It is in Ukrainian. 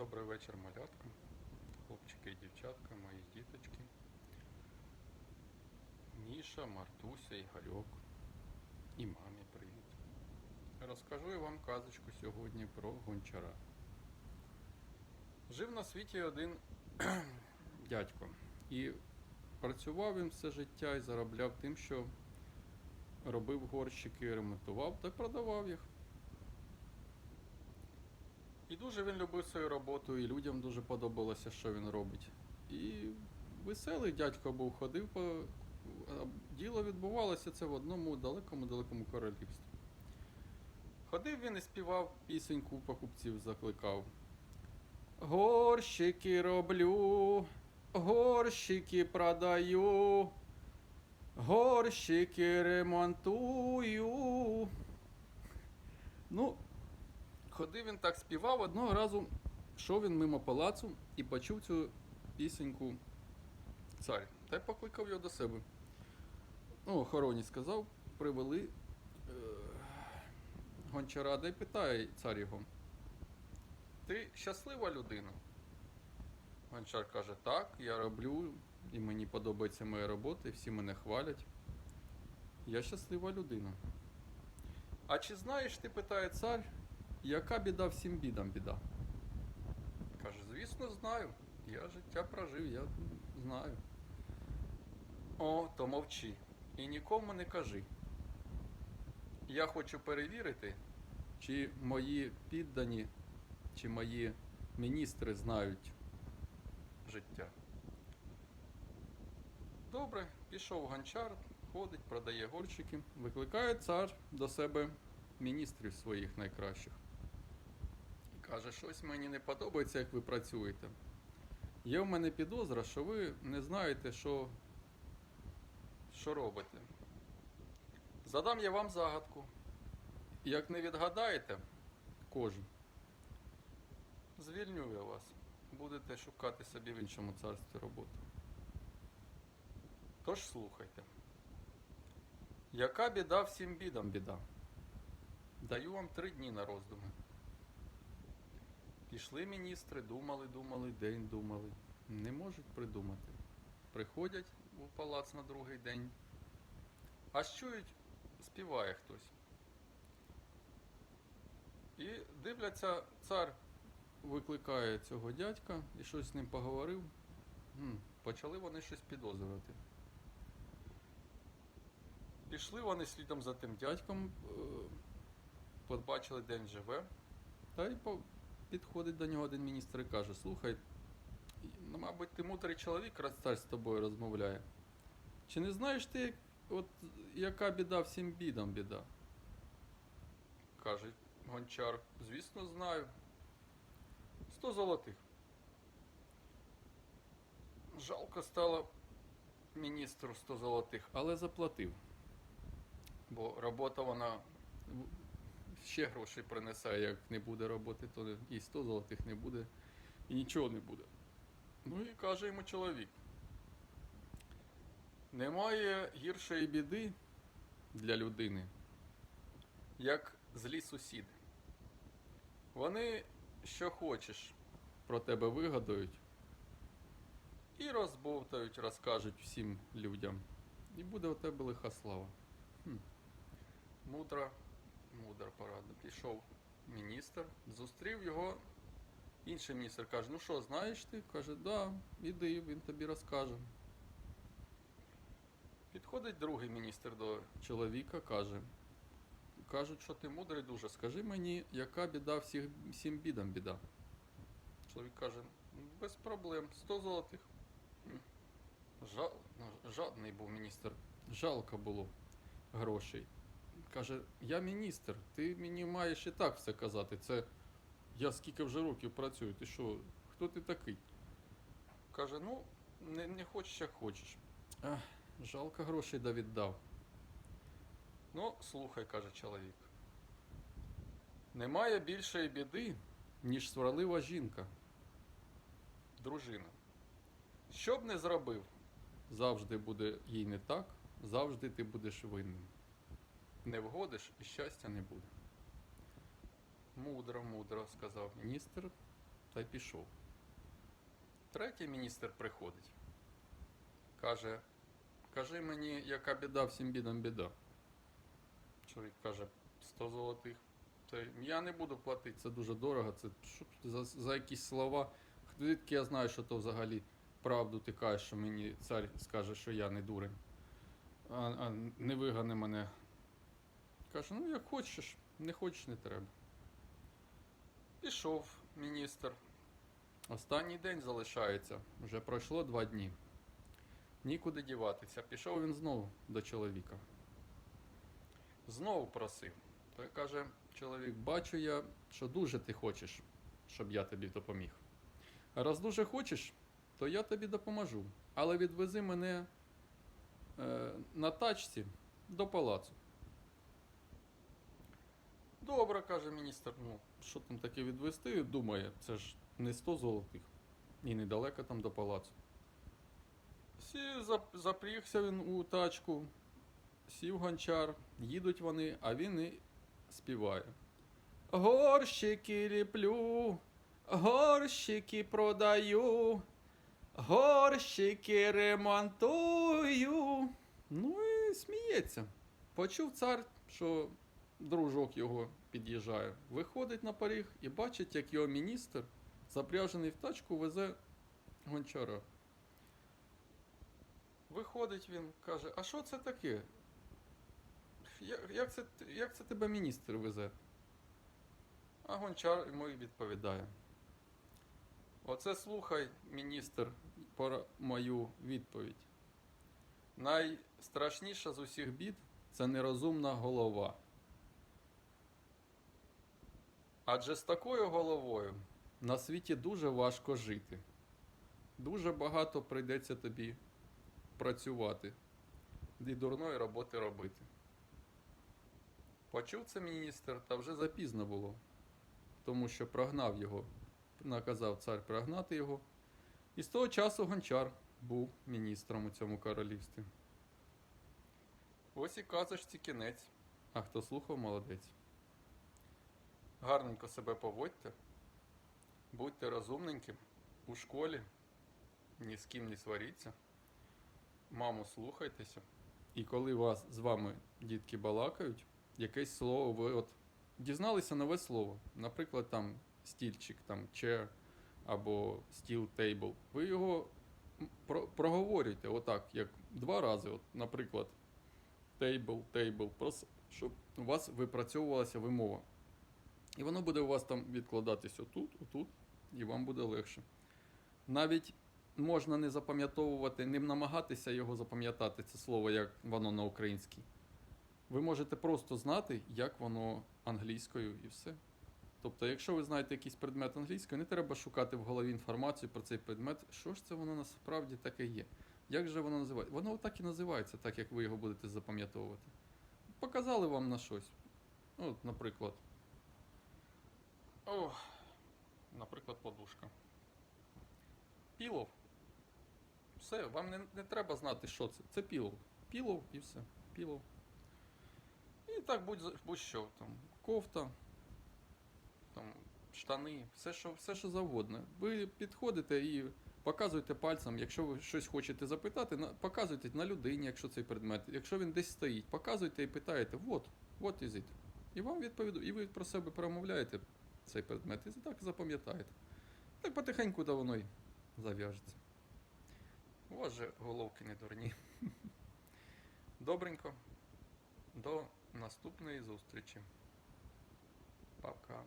Добрий вечір, малятка, хлопчики і дівчатка, мої діточки. Міша, Мартуся, Ігорьок і мамі привіт. Розкажу я вам казочку сьогодні про гончара. Жив на світі один дядько. І працював він все життя і заробляв тим, що робив горщики, ремонтував та продавав їх. І дуже він любив свою роботу, і людям дуже подобалося, що він робить. І веселий дядько був, ходив по. Діло відбувалося це в одному далекому-далекому королівстві. Ходив він і співав пісеньку, покупців закликав. Горщики роблю, горщики продаю, горщики ремонтую. Ну, Ходив він так співав, одного разу йшов він мимо палацу і почув цю пісеньку цар. Та й покликав його до себе. Ну, охороні сказав, привели е- гончара, й питає цар його. Ти щаслива людина? Гончар каже, так, я роблю, і мені подобається моя робота, і всі мене хвалять. Я щаслива людина. А чи знаєш, ти питає цар, яка біда всім бідам біда? Каже, звісно, знаю. Я життя прожив, я знаю. О, то мовчи. І нікому не кажи. Я хочу перевірити, чи мої піддані, чи мої міністри знають життя. Добре, пішов гончар, ходить, продає горщики, викликає цар до себе міністрів своїх найкращих. Каже, щось мені не подобається, як ви працюєте. Є в мене підозра, що ви не знаєте, що, що робите. Задам я вам загадку. Як не відгадаєте кожен, звільню я вас. Будете шукати собі в іншому царстві роботу. Тож слухайте. Яка біда всім бідам біда? Даю вам три дні на роздуми. Пішли міністри, думали, думали, день думали. Не можуть придумати. Приходять у палац на другий день. Аж чують, співає хтось. І дивляться, цар викликає цього дядька і щось з ним поговорив. Почали вони щось підозрювати. Пішли вони слідом за тим дядьком, е, побачили, де він живе. Та й по- підходить до нього один міністр і каже: Слухай, ну, мабуть, ти мудрий чоловік, раз цар з тобою розмовляє. Чи не знаєш ти, от яка біда всім бідам біда? Каже гончар, звісно, знаю. Сто золотих. Жалко стало міністру 100 золотих, але заплатив. Бо робота вона ще грошей принесе, як не буде роботи, то і 100 золотих не буде, і нічого не буде. Ну і каже йому чоловік. Немає гіршої біди для людини, як злі сусіди. Вони що хочеш про тебе вигадають і розбовтають, розкажуть всім людям. І буде у тебе лиха слава. Хм. Мудра, мудра порада. Пішов міністр, зустрів його. Інший міністр каже: ну що, знаєш ти? Каже, да, іди, він тобі розкаже. Підходить другий міністр до чоловіка, каже. Кажуть, що ти мудрий дуже. Скажи мені, яка біда всіх, всім бідам біда? Чоловік каже, «Ну, без проблем, 100 золотих. Жал, ну, жадний був міністр. Жалко було грошей. Каже, я міністр, ти мені маєш і так все казати. Це я скільки вже років працюю. Ти що, хто ти такий? Каже, ну, не, не хочеш, як хочеш. Ах, жалко грошей да віддав. Ну, слухай, каже чоловік. Немає більшої біди, ніж сварлива жінка. Дружина. Що б не зробив, завжди буде їй не так, завжди ти будеш винним. Не вгодиш і щастя не буде. Мудро, мудро, сказав міністр. та й пішов. Третій міністр приходить. Каже, кажи мені, яка біда, всім бідам біда. Чоловік каже, 100 золотих. Я не буду платити, це дуже дорого. Це за, за якісь слова. Звідки я знаю, що то взагалі правду ти кажеш, що мені цар скаже, що я не дурень. А, а не вигане мене. Каже, ну як хочеш, не хочеш, не треба. Пішов міністр. Останній день залишається. Вже пройшло два дні. Нікуди діватися. Пішов він знову до чоловіка. Знову просив. Той каже, чоловік, бачу я, що дуже ти хочеш, щоб я тобі допоміг. Раз дуже хочеш, то я тобі допоможу. Але відвези мене е, на тачці до палацу. Добре, каже міністр. Ну, що там таке відвести? Думає, це ж не 100 золотих. І недалеко там до палацу. Сі, зап- запрігся він у тачку, сів гончар, їдуть вони, а він і співає. Горщики ліплю, горщики продаю, горщики ремонтую. Ну і сміється. Почув цар, що дружок його під'їжджає. Виходить на поріг і бачить, як його міністр, запряжений в тачку, везе гончара. Виходить він, каже, а що це таке? Як, це, як це тебе міністр везе? А гончар йому відповідає. Оце слухай, міністр, про мою відповідь. Найстрашніша з усіх бід це нерозумна голова. Адже з такою головою на світі дуже важко жити. Дуже багато прийдеться тобі працювати і дурної роботи робити. Почув це міністр, та вже запізно було, тому що прогнав його, наказав цар прогнати його. І з того часу гончар був міністром у цьому королівстві. Ось і казочці кінець. А хто слухав, молодець. Гарненько себе поводьте, будьте розумненьким у школі, ні з ким не сваріться, маму слухайтеся. І коли вас з вами дітки балакають, якесь слово ви от дізналися нове слово, наприклад, там стільчик, там chair або steel table, ви його про- проговорюйте отак, як два рази, от, наприклад, table, просто щоб у вас випрацьовувалася вимова. І воно буде у вас там відкладатись отут, отут, і вам буде легше. Навіть можна не запам'ятовувати, не намагатися його запам'ятати, це слово, як воно на українській. Ви можете просто знати, як воно англійською і все. Тобто, якщо ви знаєте якийсь предмет англійською, не треба шукати в голові інформацію про цей предмет, що ж це воно насправді таке є. Як же воно називається? Воно так і називається, так як ви його будете запам'ятовувати. Показали вам на щось. Ну, наприклад. О, наприклад, подушка. Пілов. Все, вам не, не треба знати, що це. Це пілов. Пілов і все. Пілов. І так будь- будь-що. Там, кофта, там, штани, все що, все, що завгодно. Ви підходите і показуєте пальцем, якщо ви щось хочете запитати, показуйте на людині, якщо цей предмет. Якщо він десь стоїть, показуйте і питаєте, what is it? І вам відповіду, і ви про себе промовляєте цей предмет, і так запам'ятаєте. Так потихеньку то воно й зав'яжеться. У вас же головки не дурні. Добренько. До наступної зустрічі. Пока.